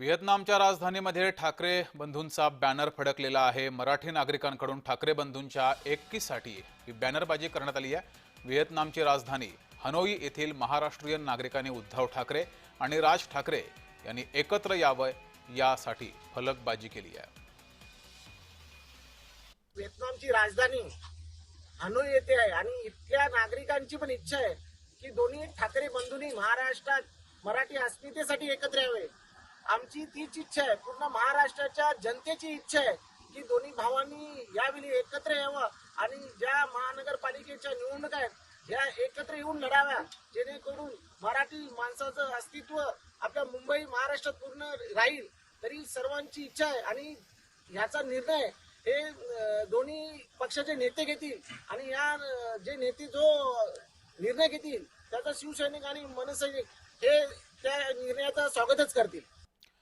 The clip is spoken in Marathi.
व्हिएतनामच्या राजधानीमध्ये ठाकरे बंधूंचा बॅनर फडकलेला आहे. मराठी नागरिकांकडून ठाकरे बंधूंच्या एकीसाठी ही बॅनरबाजी करण्यात आली आहे. व्हिएतनामची राजधानी हनोई येथील महाराष्ट्रीयन नागरिकांनी उद्धव ठाकरे आणि राज ठाकरे यांनी एकत्र यावं यासाठी फलकबाजी केली आहे. व्हिएतनामची राजधानी हनोई येथे आहे आणि इथल्या नागरिकांची पण इच्छा आहे की दोन्ही ठाकरे बंधूंनी महाराष्ट्रात मराठी अस्मितेसाठी एकत्र यावे. आमची तीच इच्छा आहे. पूर्ण महाराष्ट्राच्या जनतेची इच्छा आहे की दोन्ही भावांनी यावेळी एकत्र यावं आणि ज्या महानगरपालिकेच्या निवडणुका आहेत ह्या एकत्र येऊन लढाव्या. जेणेकरून मराठी माणसाचं अस्तित्व आपल्या मुंबई महाराष्ट्रात पूर्ण राहील. तरी सर्वांची इच्छा आहे आणि ह्याचा निर्णय हे दोन्ही पक्षाचे नेते घेतील. आणि या जे नेते जो निर्णय घेतील त्याचा शिवसैनिक आणि मनसैनिक हे त्या निर्णयाचं स्वागतच करतील.